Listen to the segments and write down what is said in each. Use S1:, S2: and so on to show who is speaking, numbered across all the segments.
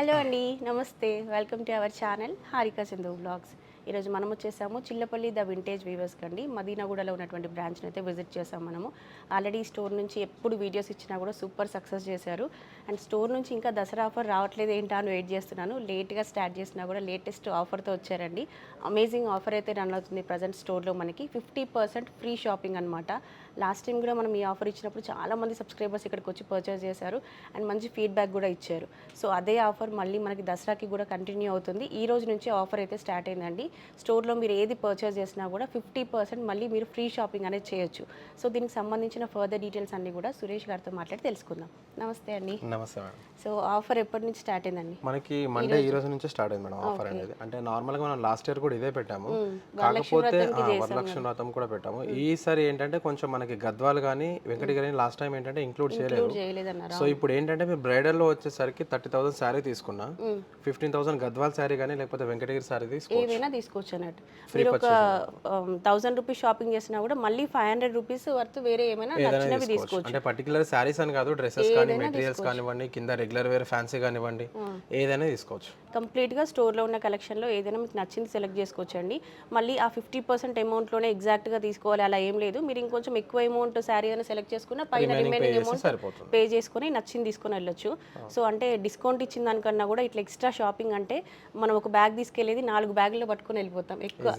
S1: Hello అండి నమస్తే. Welcome to our channel Harika Sindhu blogs. ఈరోజు మనం వచ్చేసాము చిల్లపల్లి ద వింటేజ్ వీవర్స్కి అండి. మదీనాగూడలో ఉన్నటువంటి బ్రాంచ్ని అయితే విజిట్ చేసాం మనము. ఆల్రెడీ స్టోర్ నుంచి ఎప్పుడు వీడియోస్ ఇచ్చినా కూడా సూపర్ సక్సెస్ చేశారు. అండ్ స్టోర్ నుంచి ఇంకా దసరా ఆఫర్ రావట్లేదు ఏంటా అని వెయిట్ చేస్తున్నాను. లేట్గా స్టార్ట్ చేసినా కూడా లేటెస్ట్ ఆఫర్తో వచ్చారండి. అమేజింగ్ ఆఫర్ అయితే రన్ అవుతుంది ప్రజెంట్ స్టోర్లో మనకి. ఫిఫ్టీ పర్సెంట్ ఫ్రీ షాపింగ్ అనమాట లాస్ట్ టైం కూడా మనం ఈ ఆఫర్ ఇచ్చినప్పుడు చాలా మంది సబ్స్క్రైబర్స్ ఇక్కడికి వచ్చి పర్చేస్ చేశారు. అండ్ మంచి ఫీడ్బ్యాక్ కూడా ఇచ్చారు. సో అదే ఆఫర్ మళ్ళీ మనకి దసరాకి కూడా కంటిన్యూ అవుతుంది. ఈ రోజు నుంచి ఆఫర్ అయితే స్టార్ట్ అయిందండి. స్టోర్లో మీరు ఏది పర్చేస్ చేసినా కూడా ఫిఫ్టీ పర్సెంట్ మళ్ళీ మీరు ఫ్రీ షాపింగ్ అనేది చేయొచ్చు. సో దీనికి సంబంధించిన ఫర్దర్ డీటెయిల్స్ అన్ని కూడా సురేష్ గారితో మాట్లాడి తెలుసుకుందాం. నమస్తే అండి.
S2: నమస్తే మేడం.
S1: సో ఆఫర్ ఎప్పటి నుంచి స్టార్ట్ అయిందండి?
S2: మనకి మండే ఈ రోజు? నుంచి స్టార్ట్ అయింది మేడం ఆఫర్ అనేది. అంటే నార్మల్గా మనం లాస్ట్ ఇయర్ కూడా ఇదే పెట్టాము. కాకపోతే వరలక్ష్మి వ్రతం కూడా పెట్టాము. ఈసారి ఏంటంటే కొంచెం మనకి గద్వాలు కానీ వెంకటగిరి లాస్ట్ టైం ఏంటంటే ఇంక్లూడ్ చేయలేదు. సో ఇప్పుడు ఏంటంటే మీరు బ్రైడల్లో వచ్చేసరికి థర్టీ థౌసండ్ శారీ తీసుకున్నా. ఫిఫ్టీన్ థౌసండ్ గద్వాల్ శారీ కానీ లేకపోతే వెంకటగిరి శారీ తీసుకో
S1: తీసుకోవచ్చు అన్నట్టు. మీరు ఒక థౌసండ్ రూపీస్ షాపింగ్ చేసినా కూడా మళ్ళీ ఫైవ్ హండ్రెడ్ రూపీస్ వర్త్ వేరే ఏమైనా నచ్చినవి తీసుకోవచ్చు.
S2: అంటే పర్టికులర్ శారీస్ అని కాదు డ్రెస్సెస్ కానీ మెటీరియల్స్ కానివ్వండి కింద రెగ్యులర్ వేర్ ఫ్యాన్సీ కానివ్వండి ఏదైనా తీసుకోవచ్చు.
S1: కంప్లీట్గా స్టోర్లో ఉన్న కలెక్షన్లో ఏదైనా మీకు నచ్చింది సెలెక్ట్ చేసుకోవచ్చు అండి మళ్ళీ ఆ ఫిఫ్టీ పర్సెంట్ అమౌంట్లోనే ఎగ్జాక్ట్గా తీసుకోవాలి అలా ఏం లేదు. మీరు ఇంకొంచెం ఎక్కువ అమౌంట్ శారీ అయినా సెలెక్ట్ చేసుకున్న పైన రిమైనింగ్ అమౌంట్ పే చేసుకొని నచ్చింది తీసుకొని వెళ్ళొచ్చు. సో అంటే డిస్కౌంట్ ఇచ్చిన దానికన్నా కూడా ఇట్లా ఎక్స్ట్రా షాపింగ్ అంటే మనం ఒక బ్యాగ్ తీసుకెళ్ళేది నాలుగు బ్యాగుల్లో పట్టుకొని వెళ్ళిపోతాం. ఎక్కువ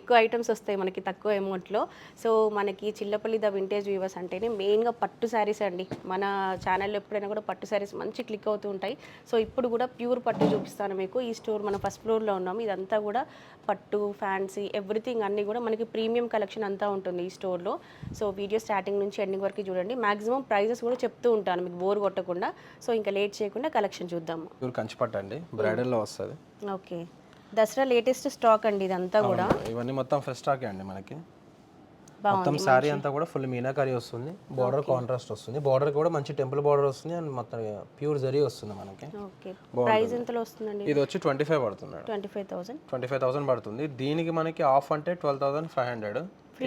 S1: ఎక్కువ ఐటమ్స్ వస్తాయి మనకి తక్కువ అమౌంట్లో. సో మనకి చిల్లపల్లి ద వింటేజ్ వీవర్స్ అంటేనే మెయిన్గా పట్టు శారీస్ అండి. మన ఛానల్లో ఎప్పుడైనా కూడా పట్టు శారీస్ మంచి క్లిక్ అవుతూ ఉంటాయి. సో ఇప్పుడు కూడా ప్యూర్ పట్టు చూపిస్తాను మీకు. ఈ స్టోర్ మన ఫస్ట్ ఫ్లోర్లో ఉన్నాము. ఇదంతా కూడా పట్టు ఫ్యాన్సీ ఎవ్రీథింగ్ అన్నీ కూడా మనకి ప్రీమియం కలెక్షన్ అంతా ఉంటుంది ఈ స్టోర్లో. సో వీడియో స్టార్టింగ్ నుంచి ఎండింగ్ వరకు చూడండి. మాక్సిమం ప్రైజెస్ కూడా చెప్తూ ఉంటాను మీకు బోర్ కొట్టకుండా. సో ఇంకా లేట్ చేయకుండా కలెక్షన్ చూద్దాము.
S2: కంచిపట్టు అండి. బ్రైడల్లో వస్తుంది.
S1: ఓకే. దసరా లేటెస్ట్ స్టాక్ అండి ఇదంతా కూడా.
S2: ఇవన్నీ మొత్తం ఫ్రెష్ స్టాక్ అండి మనకి. మొత్తం శారీ అంతా కూడా ఫుల్ మీనాకరీ వస్తుంది. బార్డర్ కాంట్రాస్ట్ వస్తుంది. బార్డర్ కూడా మంచి టెంపుల్ బార్డర్ వస్తుంది అండ్ మొత్తం ప్యూర్ జరీ వస్తుంది మనకి.
S1: ప్రైస్ ఎంతలో వస్తుందండి
S2: ఇది? వచ్చి ట్వంటీ ఫైవ్ పడుతుంది
S1: twenty five thousand
S2: twenty five thousand పడుతుంది. దీనికి మనకి ఆఫ్ అంటే ట్వెల్వ్ థౌసండ్ ఫైవ్ హండ్రెడ్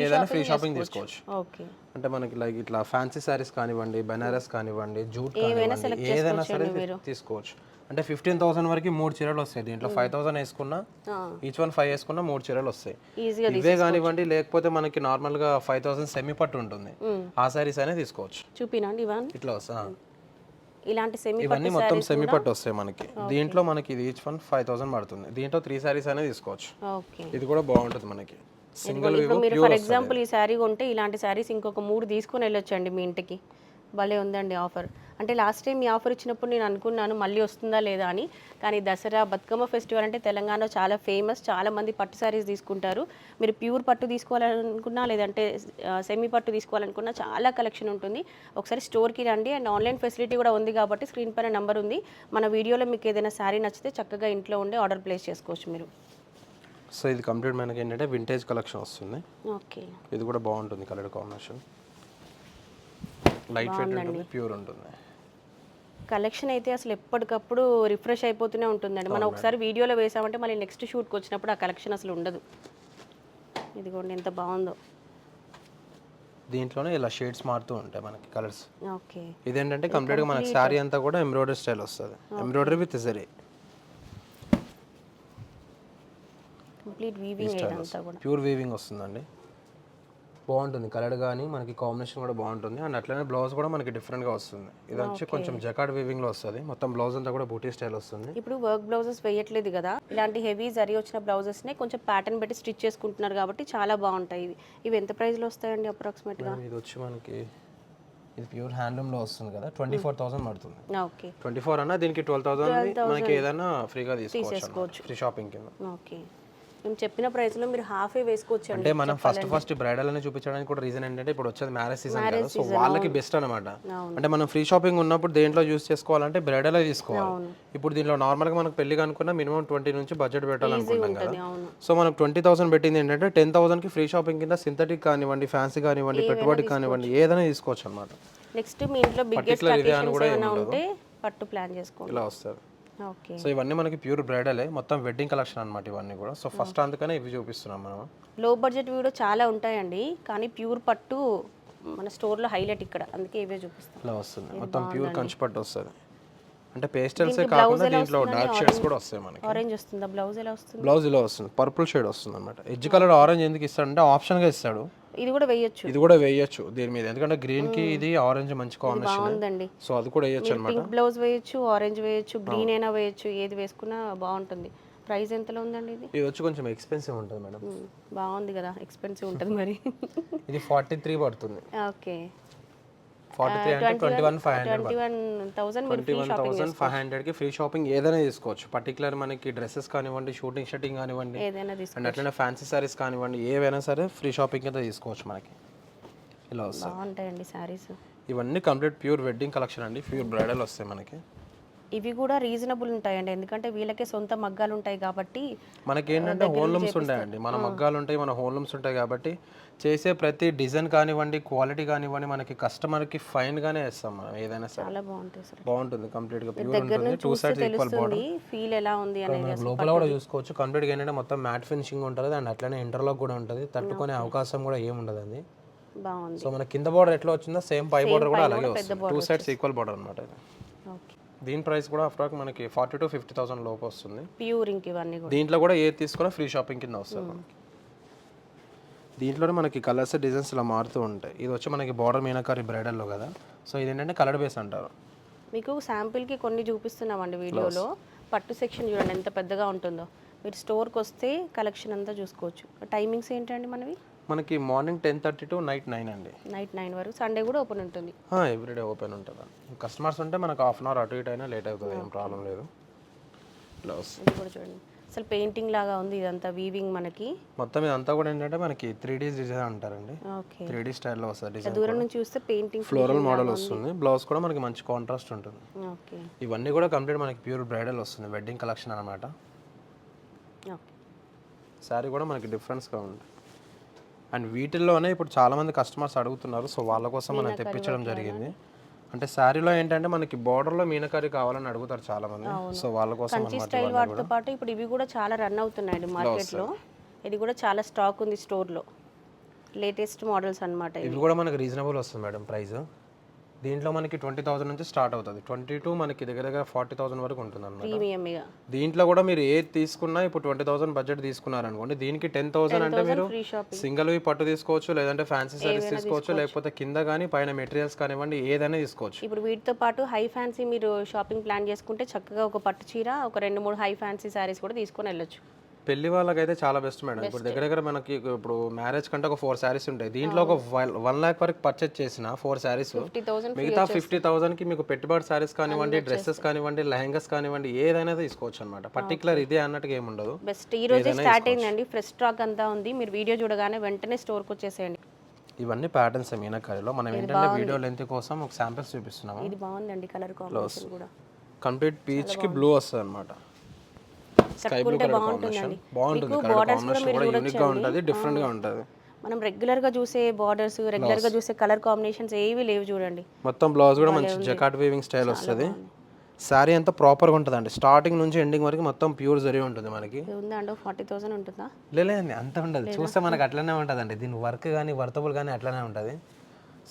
S2: ఏదైనా ఫ్రీ షాపింగ్ తీసుకోవచ్చు.
S1: ఓకే
S2: అంటే మనకి లైక్ ఇట్లా ఫ్యాన్సీ శారీస్ కానివ్వండి బెనారస్ కానివ్వండి జూట్ కానివ్వండి ఏదైనా సరే తీసుకోవచ్చు. అంటే ఫిఫ్టీన్ థౌసండ్ వరకు మూడు చీరలు వస్తాయి దీంట్లో. ఫైవ్ థౌసండ్ వేసుకున్నా ఈచ్ వన్ ఫైవ్ వేసుకున్నా మూడు చీరలు వస్తాయి. ఇవే కానివ్వండి లేకపోతే మనకి నార్మల్గా ఫైవ్ థౌసండ్ సెమీ పట్టు ఉంటుంది ఆ శారీస్ అయినా తీసుకోవచ్చు.
S1: చూపినండి
S2: ఇట్లా వస్తా.
S1: ఇలాంటి సెమీ
S2: ఇవన్నీ మొత్తం సెమీ పట్టు వస్తాయి మనకి. దీంట్లో మనకి ఇది ఈచ్ వన్ ఫైవ్ థౌసండ్ పడుతుంది. దీంట్లో త్రీ శారీస్ అనేది తీసుకోవచ్చు. ఇది కూడా బాగుంటుంది మనకి. సింగిల్
S1: ఇప్పుడు మీరు ఫర్ ఎగ్జాంపుల్ ఈ శారీ కొంటే ఇలాంటి శారీస్ ఇంకొక మూడు తీసుకొని వెళ్ళొచ్చండి మీ ఇంటికి. భలే ఉందండి ఆఫర్. అంటే లాస్ట్ టైం ఈ ఆఫర్ ఇచ్చినప్పుడు నేను అనుకున్నాను మళ్ళీ వస్తుందా లేదా అని. కానీ దసరా బతుకమ్మ ఫెస్టివల్ అంటే తెలంగాణలో చాలా ఫేమస్ చాలా మంది పట్టు శారీస్ తీసుకుంటారు. మీరు ప్యూర్ పట్టు తీసుకోవాలనుకున్నా లేదంటే సెమీ పట్టు తీసుకోవాలనుకున్నా చాలా కలెక్షన్ ఉంటుంది. ఒకసారి స్టోర్కి రండి. అండ్ ఆన్లైన్ ఫెసిలిటీ కూడా ఉంది కాబట్టి స్క్రీన్ పైన నెంబర్ ఉంది. మన వీడియోలో మీకు ఏదైనా శారీ నచ్చితే చక్కగా ఇంట్లో ఉండి ఆర్డర్ ప్లేస్ చేసుకోవచ్చు మీరు.
S2: సో ఇది కంప్లీట్ మనకి ఏంటంటే వింటేజ్ కలెక్షన్ వస్తుంది
S1: ఓకే.
S2: ఇది కూడా బాగుంటుంది కలర్ కాంబినేషన్ లైట్ వెయిట్ ఉంటుంది ప్యూర్ ఉంటుంది.
S1: కలెక్షన్ అయితే అసలు ఎప్పటికప్పుడు రిఫ్రెష్ అయిపోతూనే ఉంటుందండి. మనం ఒకసారి వీడియోలో వేసామంటే మళ్ళీ నెక్స్ట్ షూట్కి వచ్చినప్పుడు ఆ కలెక్షన్ అసలు ఉండదు. ఇదిగోండి ఎంత బాగుందో.
S2: దీంట్లోనే ఇలా షేడ్స్ మారుతూ ఉంటాయి మనకి కలర్స్
S1: ఓకే.
S2: ఇదేంటంటే కంప్లీట్గా మనకి శారీ అంతా కూడా ఎంబ్రాయిడరీ స్టైల్ వస్తుంది. Embroidery with zari
S1: complete weaving ఇదంతా కూడా.
S2: ప్యూర్ వీవింగ్ వస్తుందండి. బాగుంటుంది. కలర్ కానీ మనకి కాంబినేషన్ కూడా బాగుంటుంది. అండ్ అట్లనే బ్లౌజ్ కూడా మనకి డిఫరెంట్గా వస్తుంది. ఇది వచ్చి కొంచెం జకాడ్ వీవింగ్లో వస్తుంది. మొత్తం బ్లౌజ్ అంతా కూడా బూటీ స్టైల్ వస్తుంది.
S1: ఇప్పుడు వర్క్ బ్లౌజెస్ వేయట్లేదు కదా. ఇలాంటి హెవీ జరీ వచ్చిన బ్లౌజెస్ని కొంచెం ప్యాటర్న్ పెట్టి స్టిచ్ చేసుకుంటున్నారు కాబట్టి చాలా బాగుంటాయి ఇవి. ఇవి ఎంత ప్రైస్లో వస్తాయండి అప్రాక్సిమేట్గా
S2: ఇది వచ్చి మనకి ఇది ప్యూర్ హ్యాండ్లూమ్లో వస్తుంది కదా. ట్వంటీ ఫోర్ థౌసండ్ పడుతుంది.
S1: ఓకే
S2: ట్వంటీ ఫోర్ అన్న దీనికి ట్వెల్వ్ థౌసండ్ మనకి ఏదైనా ఫ్రీగా తీసుకోవచ్చు ఫ్రీ షాపింగ్ కింద.
S1: ఓకే మేము చెప్పిన ప్రైస్లో మీరు హాఫే వేసుకోవచ్చు
S2: అంటే మనం ఫస్ట్ ఫస్ట్ బ్రైడల్ అని చూపించడానికి కూడా రీజన్ ఏంటంటే ఇప్పుడు వచ్చేది మ్యారేజ్ సీజన్ కదా. సో వాళ్ళకి బెస్ట్ అనమాట అంటే మనం ఫ్రీ షాపింగ్ ఉన్నప్పుడు దేంట్లో యూస్ చేసుకోవాలంటే బ్రైడల్ తీసుకోవాలి. ఇప్పుడు దీంట్లో నార్మల్గా మనకు పెళ్ళి కనుకున్నా మినిమం ట్వంటీ నుంచి బడ్జెట్ పెట్టాలనుకుంటాం కదా. సో మనకు ట్వంటీ థౌసండ్ పెట్టింది ఏంటంటే టెన్ థౌసండ్కి ఫ్రీ షాపింగ్ కింద సింథటిక్ కానివ్వండి ఫ్యాన్సీ కానివ్వండి పెట్టుబడి కానివ్వండి ఏదైనా తీసుకోవచ్చు అనమాట
S1: నెక్స్ట్ మీ ఇంట్లో బిగ్గెస్ట్
S2: Particular ఇదే అని
S1: అకేషన్స్
S2: కూడా
S1: ఏమైనా ఉంటే పట్టు ప్లాన్ చేసుకోండి.
S2: ఇలా వస్తుంది.
S1: ఓకే
S2: సో ఇవన్నీ మనకి ప్యూర్ బ్రైడలే మొత్తం వెడ్డింగ్ కలెక్షన్ అనమాట ఇవన్నీ కూడా. సో ఫస్ట్ అందుకనే ఇవి చూపిస్తున్నాం మనం.
S1: లో బడ్జెట్ కూడా చాలా ఉంటాయండి కానీ ప్యూర్ పట్టు మన స్టోర్లో హైలైట్ ఇక్కడ అందుకే ఇవే చూపిస్తాం.
S2: ఇలా వస్తుంది. మొత్తం ప్యూర్ కంచిపట్టు వస్తుంది. అంటే పేస్టల్సే కాకుండా దీంట్లో డార్క్ షేడ్స్ కూడా వస్తాయి మనకి.
S1: ఆరెంజ్ వస్తుందా? బ్లౌజ్ ఎలా వస్తుంది?
S2: బ్లౌజ్ ఇలా వస్తుంది. పర్పుల్ షేడ్ వస్తుంది అనమాట ఎడ్జ్ కలర్ ఆరెంజ్ ఎందుకు ఇస్తాడంటే ఆప్షన్గా ఇస్తాడు.
S1: ఇది కూడా వేయొచ్చు.
S2: ఇది కూడా వేయొచ్చు దీని మీద. ఎందుకంటే గ్రీన్కి ఇది ఆరెంజ్ మంచి కాంబినేషన్
S1: బాగుందండి.
S2: సో అది కూడా వేయొచ్చు అనమాట
S1: పింక్ బ్లౌజ్ వేయొచ్చు ఆరెంజ్ వేయొచ్చు గ్రీన్ అయినా వేయొచ్చు ఏది వేసుకున్నా బాగుంటుంది. ప్రైస్ ఎంతలో ఉందండి ఇది?
S2: ఇది వచ్చి కొంచెం ఎక్స్పెన్సివ్ ఉంటుంది మేడం.
S1: బాగుంది కదా ఎక్స్పెన్సివ్ ఉంటుంది మరి.
S2: ఇది ఫార్టీ త్రీ పడుతుంది.
S1: Okay.
S2: Twenty one five hundred హండ్రెడ్కి ఫ్రీ షాపింగ్ ఏదైనా తీసుకోవచ్చు పర్టికులర్ మనకి డ్రెస్సెస్ కానివ్వండి షూటింగ్ షర్టింగ్ కానివ్వండి అండ్ అట్లనే ఫ్యాన్సీ సారీస్ కానివ్వండి ఏవైనా సరే ఫ్రీ షాపింగ్ అయితే తీసుకోవచ్చు మనకి. ఇలా వస్తాయి. ఇవన్నీ కంప్లీట్ ప్యూర్ వెడ్డింగ్ కలెక్షన్ అండి. ప్యూర్ బ్రైడల్ వస్తాయి మనకి.
S1: ఇవి కూడా రీజనబుల్ ఉంటాయండి. ఎందుకంటే వీళ్ళకే సొంత మగ్గాలు ఉంటాయి కాబట్టి
S2: మనకి ఏంటంటే హోమ్లూమ్స్ ఉంటాయండి. మన మగ్గాలు ఉంటాయి మన హోమ్లూమ్స్ ఉంటాయి కాబట్టి చేసే ప్రతి డిజైన్ కానివ్వండి క్వాలిటీ కానివ్వండి మనకి కస్టమర్కి ఫైన్గానే ఇస్తాం మనం ఏదైనా సరే.
S1: చాలా బాగుంటాయి సార్.
S2: బాగుంటుంది కంప్లీట్గా ప్యూర్
S1: దగ్గర
S2: ఉంటుంది. టూ సైడ్స్ ఈక్వల్ బార్డర్
S1: తెలుస్తుంది ఫీల్ ఎలా ఉంది అనేది
S2: లోపల కూడా చూసుకోవచ్చు. కంప్లీట్గా ఏంటంటే మొత్తం మ్యాట్ ఫినిషింగ్ ఉంటుంది అండ్ అట్లనే ఇంటర్లాక్ కూడా ఉంటుంది. తట్టుకునే అవకాశం కూడా ఏమి అండి
S1: బాగుంది.
S2: సో మన కింద బార్డర్ ఎట్లా వచ్చిందో సేమ్ పై బార్డర్ కూడా అలాగే వస్తుంది. టూ సైడ్స్ ఈక్వల్ బార్డర్ అనమాట ఇది
S1: ఓకే
S2: దీని ప్రైస్ కూడా అప్రాక్ మనకి ఫార్టీ టు ఫిఫ్టీ థౌసండ్ లోపు వస్తుంది.
S1: ప్యూర్ ఇంక ఇవన్నీ కూడా.
S2: దీంట్లో కూడా ఏది తీసుకున్నా ఫ్రీ షాపింగ్ కింద వస్తుంది మనకి. దీంట్లోనే మనకి కలర్స్ డిజైన్స్ ఇలా మారుతూ ఉంటాయి. ఇది వచ్చి మనకి బార్డర్ మీనాకారి బ్రైడల్లో కదా. సో ఇది ఏంటంటే కలర్ బేస్ అంటారు.
S1: మీకు శాంపిల్కి కొన్ని చూపిస్తున్నామండి వీడియోలో. పట్టు సెక్షన్ చూడండి ఎంత పెద్దగా ఉంటుందో. మీరు స్టోర్కి వస్తే కలెక్షన్ అంతా చూసుకోవచ్చు. టైమింగ్స్ ఏంటండి మనవి?
S2: మనకి morning ten thirty to night nine అండి.
S1: నైట్ నైన్ వరకు సండే కూడా ఓపెన్ ఉంటుంది.
S2: ఎవ్రీడే ఓపెన్ ఉంటుంది? కస్టమర్స్ ఉంటే మనకు హాఫ్ అన్ అవర్ అటు ఇటు అయినా లేట్ అవుతుంది ఏం ప్రాబ్లం లేదు.
S1: ఇది కూడా చూడండి. అసలు పెయింటింగ్ లాగా ఉంది ఇదంతా వీవింగ్ మనకి.
S2: మొత్తం ఇదంతా కూడా ఏంటంటే మనకి త్రీ డీస్ డిజైన్ అంటారండి.
S1: ఓకే.
S2: త్రీ డీ స్టైల్లో వస్తుంది డిజైన్
S1: దూరం నుంచి చూస్తే పెయింటింగ్
S2: ఫ్లోరల్ మోడల్ వస్తుంది. బ్లౌజ్ కూడా మనకి మంచి కాంట్రాస్ట్ ఉంటుంది.
S1: ఓకే.
S2: ఇవన్నీ కూడా కంప్లీట్ మనకి ప్యూర్ బ్రైడల్ వస్తుంది వెడ్డింగ్ కలెక్షన్ అనమాట
S1: ఓకే.
S2: శారీ కూడా మనకి డిఫరెన్స్గా ఉంది. అండ్ వీటిల్లోనే ఇప్పుడు చాలా మంది కస్టమర్స్ అడుగుతున్నారు. సో వాళ్ళ కోసం మనం తెప్పించడం జరిగింది. అంటే శారీలో ఏంటంటే మనకి బార్డర్లో మీనకరీ కావాలని అడుగుతారు చాలా మంది సో వాళ్ళ కోసం
S1: స్టైల్ వాటితో పాటు ఇప్పుడు ఇవి కూడా చాలా రన్ అవుతున్నాయండి మార్కెట్లో ఇది కూడా చాలా స్టాక్ ఉంది స్టోర్లో లేటెస్ట్ మోడల్స్ అన్నమాట ఇవి
S2: ఇవి. కూడా మనకి రీజనబుల్ వస్తుంది మేడం ప్రైస్. దీంట్లో మనకి ట్వంటీ థౌసండ్ నుంచి స్టార్ట్ అవుతుంది. ట్వంటీ టూ మనకి దగ్గర దగ్గర ఫార్టీ థౌసండ్ వరకు ఉంటుంది అనమాట దీంట్లో కూడా మీరు ఏది తీసుకున్నా ఇప్పుడు ట్వంటీ థౌసండ్ బడ్జెట్ తీసుకున్నారనుకోండి దీనికి టెన్ థౌసండ్ అంటే మీరు సింగిల్ పట్టు తీసుకోవచ్చు లేదంటే ఫ్యాన్సీ సారీస్ తీసుకోవచ్చు లేకపోతే కింద కానీ పైన మెటీరియల్స్ కానివ్వండి ఏదైనా తీసుకోవచ్చు.
S1: ఇప్పుడు వీటితో పాటు హై ఫ్యాన్సీ మీరు షాపింగ్ ప్లాన్ చేసుకుంటే చక్కగా ఒక పట్టు చీర ఒక రెండు మూడు హై ఫ్యాన్సీ శారీస్ కూడా తీసుకొని వెళ్ళొచ్చు.
S2: పెళ్ళి వాళ్ళకైతే చాలా బెస్ట్ మేడం ఇప్పుడు దగ్గర దగ్గర మనకి ఇప్పుడు మ్యారేజ్ కంటే ఒక ఫోర్ శారీస్ ఉంటాయి. దీంట్లో ఒక వన్ లాక్ వరకు పర్చేజ్ చేసిన ఫోర్ శారీస్ మిగతా ఫిఫ్టీ థౌసండ్కి మీకు పెట్టుబడి శారీస్ కానివ్వండి డ్రెస్సెస్ కానివ్వండి లెహంగాస్ కానివ్వండి ఏదైనా తీసుకోవచ్చు అనమాట పర్టికులర్ ఇదే అన్నట్టుగా ఏమి ఉండదు.
S1: బెస్ట్ ఈ రోజే స్టార్ట్ అయిందండి. ఫ్రెష్ స్టాక్ అంతా ఉంది. మీరు వీడియో చూడగానే వెంటనే స్టోర్కి వచ్చేసేయండి.
S2: ఇవన్నీ ప్యాటర్న్స్ మీనాకారిలో. మనం ఏంటంటే వీడియో లెంత్ కోసం ఒక శాంపిల్స్ చూపిస్తున్నాము?
S1: ఇది బాగుందండి కలర్ కాంబినేషన్ కూడా.
S2: కంప్లీట్ పీచ్కి బ్లూ వస్తుంది అనమాట
S1: కట్టుకుంటే బాగుంటుందండి. మీకు కూడా మీరు
S2: డిఫరెంట్గా ఉంటుంది
S1: మనం రెగ్యులర్గా చూసే బార్డర్స్ రెగ్యులర్గా చూసే కలర్ కాంబినేషన్స్ ఏవి లేవు చూడండి.
S2: మొత్తం బ్లౌజ్ కూడా మంచి జకాట్ వీవింగ్ స్టైల్ వస్తుంది. శారీ అంతా ప్రాపర్గా ఉంటుందండి. స్టార్టింగ్ నుంచి ఎండింగ్ వరకు మొత్తం ప్యూర్ జరి ఉంటుంది మనకి.
S1: ఇది ఉందా అండి? ఫార్టీ థౌసండ్ ఉంటుందా?
S2: లేదండి అంత ఉండదు. చూస్తే మనకి అట్లనే ఉంటుందండి. దీని వర్క్ కానీ వర్తబుల్ కానీ అట్లనే ఉంటుంది.